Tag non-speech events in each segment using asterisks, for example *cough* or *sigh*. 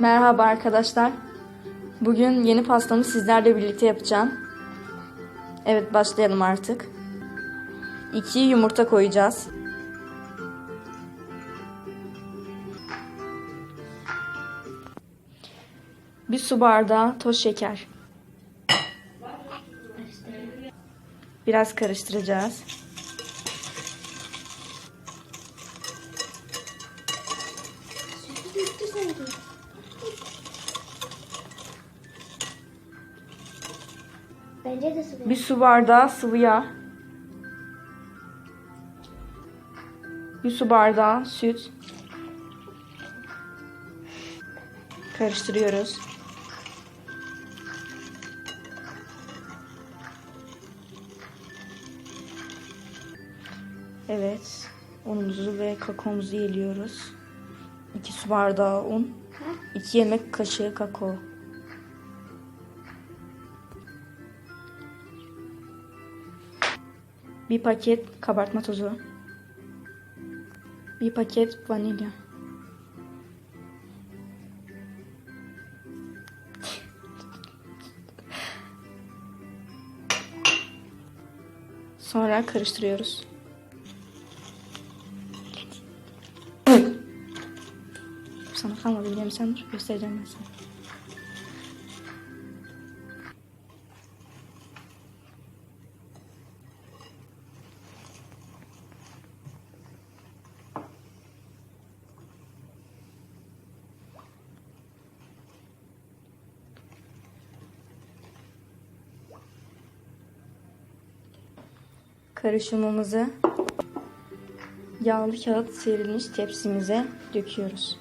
Merhaba arkadaşlar. Bugün yeni pastamı sizlerle birlikte yapacağım. Evet başlayalım artık. 2 yumurta koyacağız. Bir su bardağı toz şeker. Biraz karıştıracağız. Bence de sıvı. Bir su bardağı sıvı yağ. Bir su bardağı süt. Karıştırıyoruz. Evet. Unumuzu ve kakaomuzu yeliyoruz. 2 su bardağı un. 2 yemek kaşığı kakao. Bir paket kabartma tozu. Bir paket vanilya. Sonra karıştırıyoruz. Sana kalmadı biliyorum sen göstereceğim ben sana. Karışımımızı yağlı kağıt serilmiş tepsimize döküyoruz.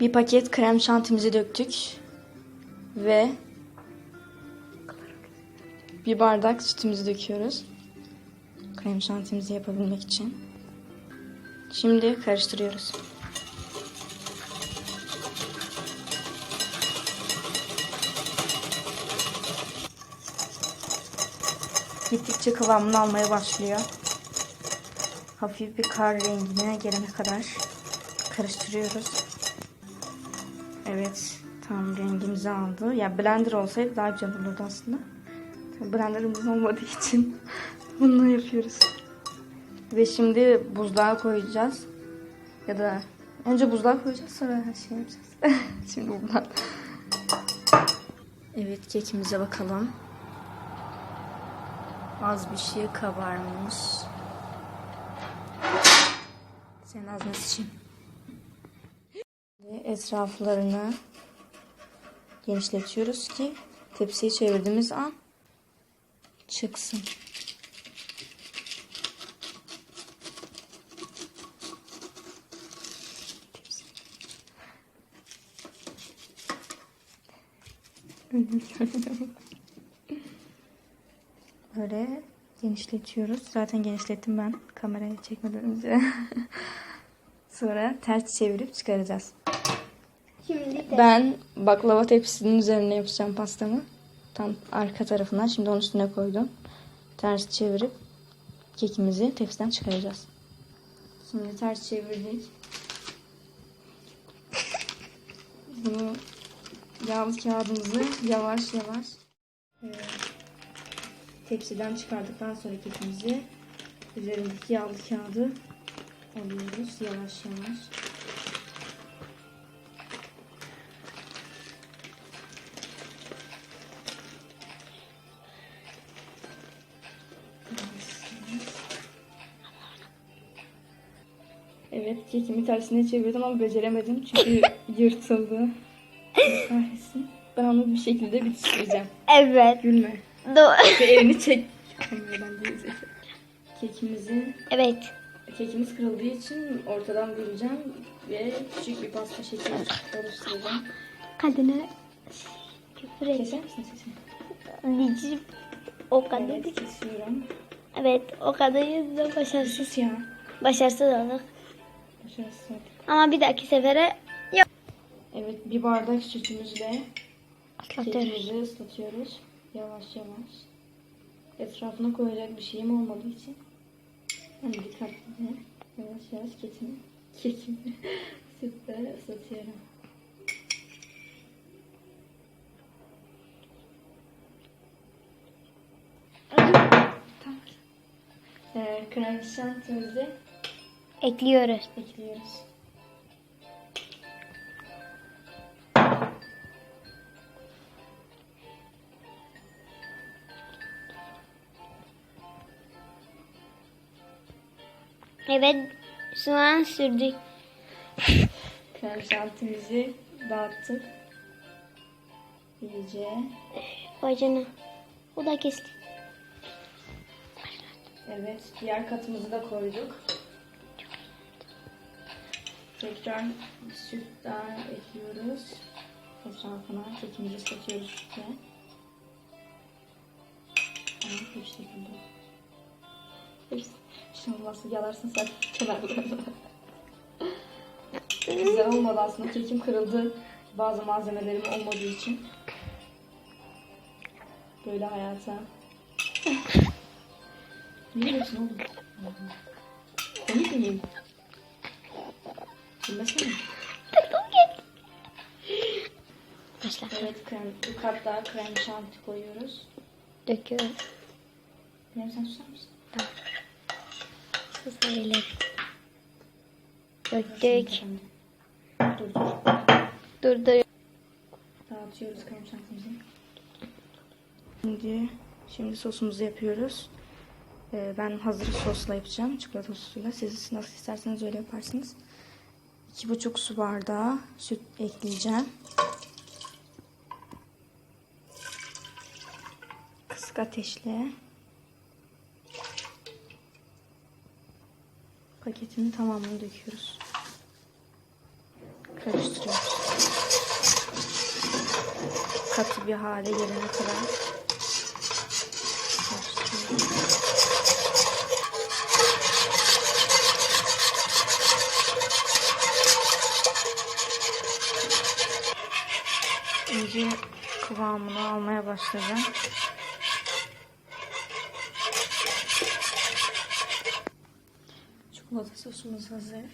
Bir paket krem şantimizi döktük. Ve bir bardak sütümüzü döküyoruz. Krem şantimizi yapabilmek için. Şimdi karıştırıyoruz. Gittikçe kıvamını almaya başlıyor. Hafif bir kar rengine gelene kadar karıştırıyoruz. Evet. Tam rengimizi aldı. Ya blender olsaydı daha güzel olurdu aslında. Blenderımız olmadığı için *laughs* bunu yapıyoruz. Ve şimdi buzluğa koyacağız. Ya da önce buzluğa koyacağız sonra her şey yapacağız. *laughs* şimdi buradan. Evet kekimize bakalım. Az bir şey kabarmış. Sen mı sıçayım? Etraflarını genişletiyoruz ki tepsiyi çevirdiğimiz an çıksın. *laughs* Böyle genişletiyoruz. Zaten genişlettim ben kameraya çekmeden önce. *laughs* Sonra ters çevirip çıkaracağız. Şimdi de Ben baklava tepsisinin üzerine yapacağım pastamı. Tam arka tarafından. Şimdi onun üstüne koydum. Ters çevirip kekimizi tepsiden çıkaracağız. Şimdi ters çevirdik. *laughs* Bunu yağlı kağıdımızı yavaş yavaş e, tepsiden çıkardıktan sonra kekimizi üzerindeki yağlı kağıdı alıyoruz yavaş yavaş. Evet kekimi tersine çevirdim ama beceremedim çünkü *laughs* yırtıldı. Kahretsin. Ben onu bir şekilde bitireceğim. Evet. Gülme. Doğru. Ve elini çek. Kameradan değil. Kekimizin evet. kekimiz kırıldığı için ortadan böleceğim ve küçük bir pasta şekli oluşturacağım. Kadına küfür et. Keser misin sesini? Anneciğim. O kadar. Evet. Evet. O kadar da başarısız. Sus ya. Başarısız olduk. Olduk. Ama bir dahaki sefere yok. Evet bir bardak sütümüzle kekimizi ıslatıyoruz. Yavaş yavaş. Etrafına koyacak bir şeyim olmadığı için ben dikkatli yavaş yavaş kekimi, kekimi *laughs* sütle ıslatıyorum. Ee, krem şantimizi Ekliyoruz. ekliyoruz. Evet. Soğan sürdük. Krem şantimizi dağıttık. İyice. Bacını. Bu da kesin. Evet, diğer katımızı da koyduk. Tekrar süt daha ekliyoruz. Etrafına kekimizi ıslatıyoruz sütle. Evet, bu şekilde. Hepsi. Şimdi nasıl yalarsın sen *laughs* kenarlarına. Güzel olmadı aslında. Kekim kırıldı. Bazı malzemelerim olmadığı için. Böyle hayata. Ne diyorsun oğlum? Komik miyim? Bilmesene. Başla. Evet, krem, bir kat daha krem şanti koyuyoruz. Döküyoruz. Benim sen susar mısın? Kızlarıyla. Döktük. Dur dur. Dur dur. Dağıtıyoruz krem şantimizi. Şimdi, şimdi sosumuzu yapıyoruz. Ee, ben hazır sosla yapacağım. Çikolata sosuyla. Siz nasıl isterseniz öyle yaparsınız. 2,5 su bardağı süt ekleyeceğim. Kısık ateşle paketin tamamını döküyoruz. Karıştırıyoruz. Katı bir hale gelene kadar karıştırıyoruz. İyice kıvamını almaya başladı. Çikolata sosumuz hazır.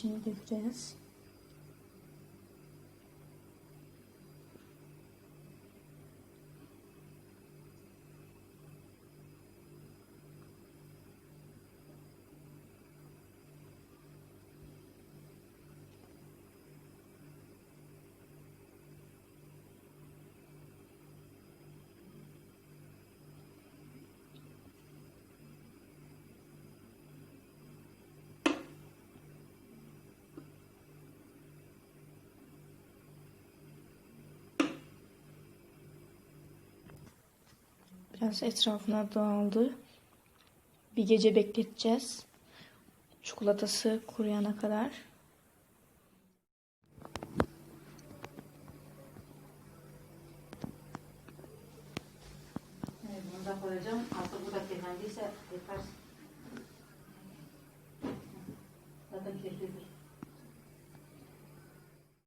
Şimdi dökeceğiz. Biraz etrafına dağıldı. Bir gece bekleteceğiz. Çikolatası kuruyana kadar. Evet, bunu da koyacağım. Artık bu da kirlendiyse yıkarsın. Zaten kirlidir.